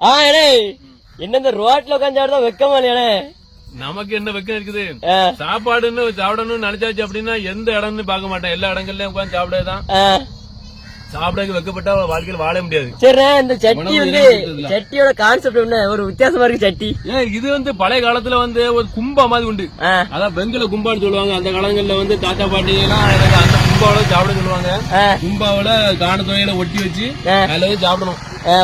ஆ அண்ணே என்ன இந்த ரோட்ல உட்காந்து வெக்கமா இல்லையாண்ணே நமக்கு என்ன வெக்கம் இருக்குது? சாப்பாடுன்னு சாப்பிடணும்னு நினைச்சாச்சு அப்படின்னா எந்த இடம்னு பார்க்க மாட்டேன். எல்லா இடங்கள்லயும் உட்காந்து சாப்பிடதான். சாப்பிடக்கு வெக்கப்பட்டா வாழ்க்கையில வாழ முடியாது. சரிண்ணே இந்த சட்டி வந்து. சட்டியோட கான்செப்ட் என்ன? ஒரு வித்தியாசமா இருக்கு சட்டி. இது வந்து பழைய காலத்துல வந்து ஒரு கும்பா மாதிரி உண்டு. அதான் வெங்கல கும்பான்னு சொல்லுவாங்க. அந்த காலங்கள்ல வந்து தாத்தா பாட்டி எல்லாம் கும்பாவோட சாப்பிட சொல்லுவாங்க. ஆ, கும்பாவோட காண துவையில ஒட்டி வச்சு. அதுல சாப்பிடணும்.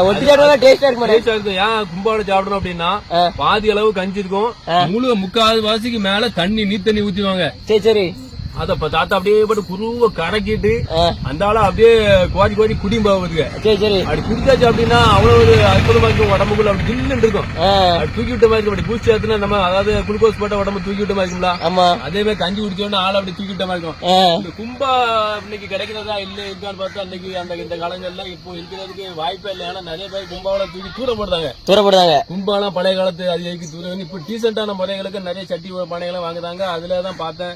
ஒட்டி சாப்பிட்டா டேஸ்டா இருக்கு மேடம் டேஸ்டா இருக்கும். ஏன் கும்பாவோட சாப்பிடணும் அப்படின்னா. பாதி அளவு கஞ்சி இருக்கும். முழு முக்கால் வாசிக்கு மேல தண்ணி நீ தண்ணி ஊத்திடுவாங்க. சரி சரி. அத தாத்தா அப்படியே போட்டு குருவ கறக்கிட்டு அந்த ஆள அப்படியே கோரி கோரி குடியும் போகுதுங்க சரி சரி. அப்படி குடிச்சாச்சு அப்படின்னா அவ்வளவு ஒரு அற்புதமா இருக்கும். உடம்புக்குள்ள அப்படி ஜில்லுன்னு இருக்கும். தூக்கி விட்ட மாதிரி அப்படி பூச்சி ஏத்துனா நம்ம அதாவது குளுக்கோஸ் போட்ட உடம்பு தூக்கி விட்ட மாதிரி இருக்கும்ல. ஆமா. அதே மாதிரி கஞ்சி குடிச்சோன்னா ஆள் அப்படி தூக்கி விட்ட மாதிரி இருக்கும். இந்த கும்பா இன்னைக்கு கிடைக்கிறதா இல்ல இருக்கான்னு பார்த்தா அன்னைக்கு அந்த இந்த காலங்கள்ல இப்போ இருக்கிறதுக்கு வாய்ப்பே இல்லை. ஏன்னா நிறைய பேர் கும்பாவில தூக்கி தூர போடுறாங்க. கும்பாலாம் பழைய காலத்து அது எதுக்கு தூர வந்து இப்போ டீசென்டான முறைகளுக்கு நிறைய சட்டி பானைகளும் வாங்குதாங்க அதுல தான் பார்த்தேன்.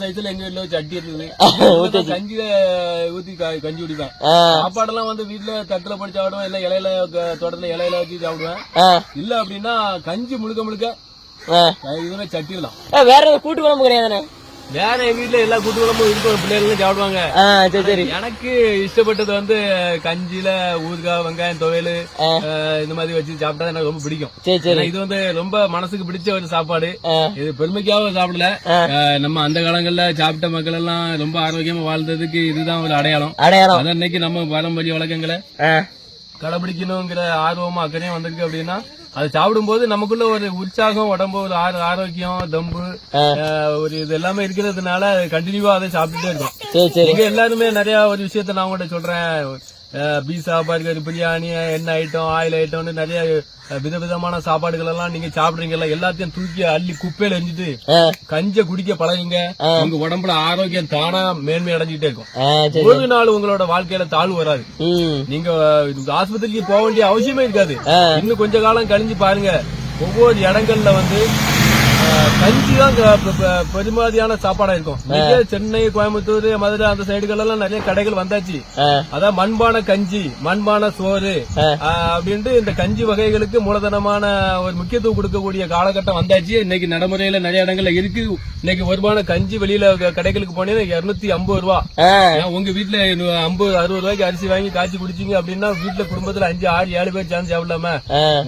சைஸ்ல எங்க வீட்டுல வச்சு சட்டி தான் கஞ்சியில ஊத்தி கஞ்சி குடிப்பேன். சாப்பாடெல்லாம் வந்து வீட்டுல தட்டுல போட்டு சாப்பிடுவேன் இல்ல இலையில தோட்டத்துல இலையில வச்சு சாப்பிடுவேன். இல்ல அப்படின்னா கஞ்சி முழுக்க முழுக்க. இதுவே சட்டியில் தான். வேற கூட்டு குழம்பு கிடையாதுண்ணே? வேற எங்க வீட்டுல எல்லா கூட்டு குழம்பும் இருக்கும் பிள்ளைகளும் சாப்பிடுவாங்க. சரி சரி. எனக்கு இஷ்டப்பட்டது வந்து கஞ்சில ஊறுகாய் வெங்காயம் துவையல். இந்த மாதிரி வச்சு சாப்பிட்டா எனக்கு ரொம்ப பிடிக்கும். சரி சரி. ஏன்னா இது வந்து ரொம்ப மனசுக்கு பிடிச்ச ஒரு சாப்பாடு. இது பெருமைக்காக சாப்பிடல. நம்ம அந்த காலங்கள்ல சாப்பிட்ட மக்கள் எல்லாம் ரொம்ப ஆரோக்கியமா வாழ்ந்ததுக்கு இதுதான் ஒரு அடையாளம். அடையாளம். அதான் இன்னைக்கு நம்ம பாரம்பரிய வழக்கங்களை கடைபிடிக்கணுங்கிற ஆர்வமும் அக்கறையும் வந்திருக்கு அப்படின்னா அது சாப்பிடும்போது நமக்குள்ள ஒரு உற்சாகம் உடம்பு ஒரு ஆர- ஆரோக்கியம் தம்பு ஒரு இது எல்லாமே இருக்கிறதுனால கண்டினியூவா அதை சாப்பிட்டுட்டே இருக்கோம். சரி எல்லாருமே நிறைய ஒரு விஷயத்த நான் உங்கள்ட்ட சொல்றேன். பீஸா பர்கர் பிரியாணி எண்ணெய் ஐட்டம் ஆயில் ஐட்டம்னு நிறைய விதவிதமான சாப்பாடுகள் எல்லாம் நீங்க சாப்பிடுறீங்கல்ல எல்லாத்தையும் தூக்கி அள்ளி குப்பையில எரிஞ்சிட்டு கஞ்ச குடிக்க பழகுங்க. உங்க உடம்புல ஆரோக்கியம் தானா மேன்மை அடைஞ்சிட்டே இருக்கும். ஒரு நாள் உங்களோட வாழ்க்கையில தாழ்வு வராது. நீங்க ஆஸ்பத்திரிக்கு போக வேண்டிய அவசியமே இருக்காது. இன்னும் கொஞ்ச காலம் கழிஞ்சு பாருங்க. ஒவ்வொரு இடங்கள்ல வந்து கஞ்சி தான் பெருமதியான சாப்பாடா இருக்கும். சென்னை கோயம்புத்தூர் மதுரை அந்த சைடுகள் எல்லாம் நிறைய கடைகள் வந்தாச்சு. அதான் மண்பான கஞ்சி மண்பான சோறு அப்படின்ட்டு இந்த கஞ்சி வகைகளுக்கு மூலதனமான ஒரு முக்கியத்துவம் கொடுக்கக்கூடிய காலகட்டம் வந்தாச்சு. இன்னைக்கு நடைமுறையில நிறைய இடங்கள்ல இருக்கு. இன்னைக்கு வருமான கஞ்சி வெளியில கடைகளுக்கு போனீங்கன்னா இருநூத்தி ஐம்பது ரூபா. உங்க வீட்டுல ஐம்பது அறுபது ரூபாய்க்கு அரிசி வாங்கி காய்ச்சி குடிச்சீங்க அப்படின்னா வீட்டுல குடும்பத்துல அஞ்சு ஆறு ஏழு பேர் சேர்ந்து சாப்பிடலாம.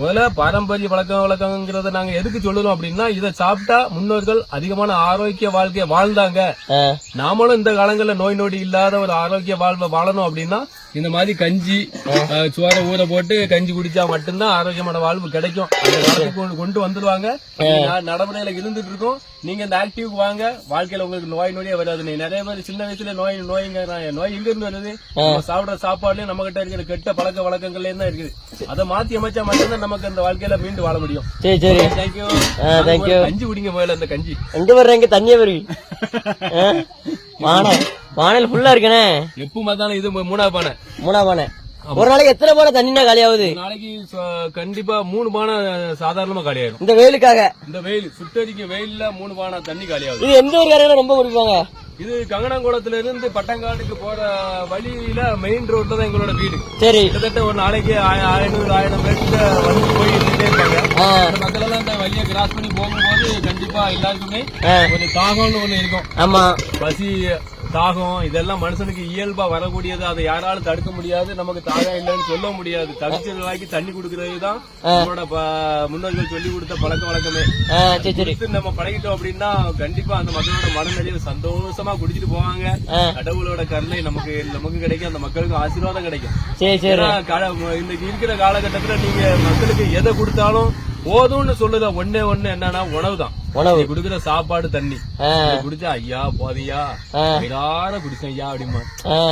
முதல்ல பாரம்பரிய பழக்கம் வழக்கங்கிறத நாங்க எதுக்கு சொல்லணும் அப்படின்னா இதை சாப்பிட்டா முன்னோர்கள் அதிகமான ஆரோக்கிய வாழ்க்கையை வாழ்ந்தாங்க. நாமளும் இந்த காலங்கள்ல நோய் நொடி இல்லாத ஒரு ஆரோக்கிய வாழ்வை வாழணும் அப்படின்னா இந்த மாதிரி கஞ்சி சோறை ஊற போட்டு கஞ்சி குடிச்சா மட்டும்தான் ஆரோக்கியமான வாழ்வு கிடைக்கும். அந்த கொண்டு- ந- நடைமுறையில இருந்துட்டு இருக்கோம் நீங்க இந்த ஆக்டிவ்க்கு வாங்க. வாழ்க்கையில உங்களுக்கு நோய் நொடியே வராது. நிறைய பேர் சின்ன வயசுல நோய் நோய்ங்க நோய் எங்க இருந்து வருது? சாப்பிடுற சாப்பாடுலயும் நம்ம கிட்ட இருக்கிற கெட்ட பழக்க வழக்கங்கள்லயும் தான் இருக்குது. அதை மாத்தி அமைச்சா மட்டும்தான் நமக்கு இந்த வாழ்க்கையில மீண்டு வாழ முடியும். சரி சரி. தேங்க்யூ. கஞ்சி குடிங்க முதல்ல அந்த கஞ்சி. எங்க வர்ற இங்க தண்ணியே வருவி வானம் வானல் ஃபுல்லா இருக்கனே. எப்ப பார்த்தாலும் இது மூணாவது பானை. மூணா பானை. ஒரு நாளைக்கு எத்தனை பானை தண்ணினா காலியாகுது? நாளைக்கு கண்டிப்பா மூணு பானை சாதாரணமா காலியாயிரும். இந்த வெயிலுக்காக. இந்த வெயில் சுட்டரிக்க வெயில்ல மூணு பானை தண்ணி காலியாகுது. இது எந்த ஒரு காரையில ரொம்ப குடிப்பாங்க இது கங்கனங்குளத்துல இருந்து பட்டங்காட்டுக்கு போற வழியில மெயின் ரோட்ல தான் எங்களோட வீடு. சரி. கிட்டத்தட்ட ஒரு நாளைக்கு ஐநூறு ஆயிரம் பேர்கிட்ட வந்து போயிட்டே மக்கள் எல்லாம் இந்த வழியை கிராஸ் பண்ணி போகும்போது கண்டிப்பா எல்லாருக்குமே. ஒரு தாகம்னு ஒண்ணு இருக்கும். ஆமா. பசி தாகம் இதெல்லாம் மனுஷனுக்கு இயல்பா வரக்கூடியது. அதை யாராலும் தடுக்க முடியாது. நமக்கு தாகம் இல்லைன்னு சொல்ல முடியாது. தவிச்சலாக்கி தண்ணி கொடுக்கறது தான் நம்மளோட முன்னோர்கள் சொல்லி கொடுத்த பழக்க வழக்கமே. நம்ம பழகிட்டோம் அப்படின்னா கண்டிப்பா அந்த மக்களோட மனநிலையில சந்தோஷமா குடிச்சிட்டு போவாங்க. கடவுளோட கருணை நமக்கு நமக்கு கிடைக்கும். அந்த மக்களுக்கு ஆசீர்வாதம் கிடைக்கும். இன்னைக்கு இருக்கிற காலகட்டத்துல நீங்க மக்களுக்கு எதை கொடுத்தாலும் போதும்னு சொல்லுற ஒண்ணே ஒண்ணு என்னன்னா உணவு தான் உணவு. நீ குடுக்கிற சாப்பாடு தண்ணி. குடிச்சா ஐயா போதையா. வயிறார குடிச்சேன் ஐயா அப்படிமா.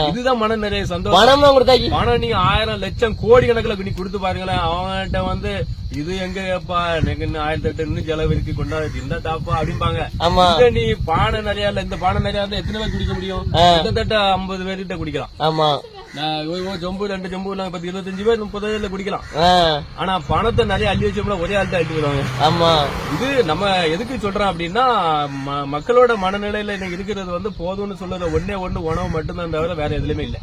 இதுதான் மன நிறைய சந்தோஷம். பணமா நீ ஆயிரம் லட்சம் கோடி கணக்குல நீ கொடுத்து பாருங்களேன். அவன்கிட்ட வந்து இது எங்க ஏப்பா எனக்கு இன்னும் ஆயிரத்தி எட்டு இன்னும் செலவு இருக்கு. கொண்டாடு. இந்த தாப்பா அப்படிம்பாங்க. நீ பானை நிறைய இல்ல இந்த பானை நிறைய இருந்தா எத்தனை பேர் குடிக்க முடியும். கிட்டத்தட்ட ஐம்பது பேர்கிட்ட குடிக்கலாம். ஆமா. ஜம்பு ரெண்டு ஜம்பு பத்து இருபத்தஞ்சு பேர் முப்பது குடிக்கலாம். ஆனா பணத்தை நிறைய அள்ளி வச்சோம்னா ஒரே ஆள் தான் அள்ளி விடுவாங்க. ஆமா. இது நம்ம எதுக்கு சொல்றோம் அப்படின்னா மக்களோட மனநிலையில இன்னைக்கு இருக்கிறது வந்து போதும்னு சொல்றது ஒண்ணே ஒண்ணு உணவு மட்டும்தான் தவிர வேற எதுலயுமே இல்ல.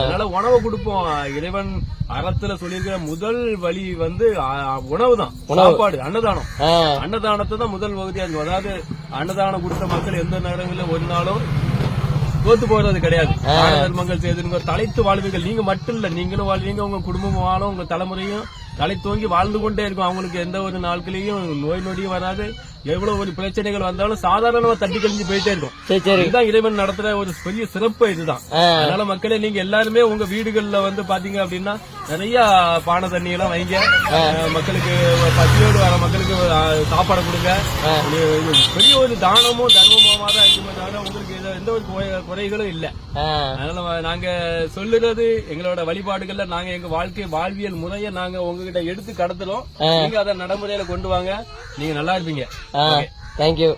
அதனால உணவு கொடுப்போம். இறைவன் அறத்துல சொல்லியிருக்கிற முதல் வழி வந்து உணவு. தான் சாப்பாடு அன்னதானம். அன்னதானத்தை தான் முதல் இருக்கும் அதாவது அன்னதானம் கொடுத்த மக்கள் எந்த நேரங்களிலும் ஒரு நாளும் தோத்து போறது கிடையாது. தான தர்மங்கள் செய்து தலைத்து வாழ்வீர்கள் நீங்க மட்டும் இல்ல நீங்களும் வாழ்வீங்க உங்க குடும்பம் வாழும் உங்க தலைமுறையும் தலை தோங்கி வாழ்ந்து கொண்டே இருக்கும். அவங்களுக்கு எந்த ஒரு நாட்களையும் நோய் நொடியும் வராது. எவ்வளவு ஒரு பிரச்சனைகள் வந்தாலும் சாதாரணமா தட்டி கழிஞ்சு போயிட்டே இருக்கும். இதுதான் இறைவன் நடத்துற ஒரு பெரிய சிறப்பு இதுதான். அதனால மக்களே நீங்க எல்லாருமே உங்க வீடுகள்ல வந்து பாத்தீங்க அப்படின்னா நிறைய பானை தண்ணி எல்லாம் வைங்க மக்களுக்கு பசியோடு வர மக்களுக்கு சாப்பாடு கொடுங்க. பெரிய ஒரு தானமும் தர்மமுமா தான் இருக்குமே தவிர உங்களுக்கு எந்த- ஒரு குறை- குறைகளும் இல்ல. அதனால நாங்க சொல்லுறது எங்களோட வழிபாடுகள்ல நாங்க எங்க வாழ்க்கை வாழ்வியல் முறையை நாங்க உங்ககிட்ட எடுத்து கடத்துறோம் நீங்க அதை நடைமுறையில கொண்டு வாங்க. நீங்க நல்லா இருப்பீங்க. தேங்க்யூ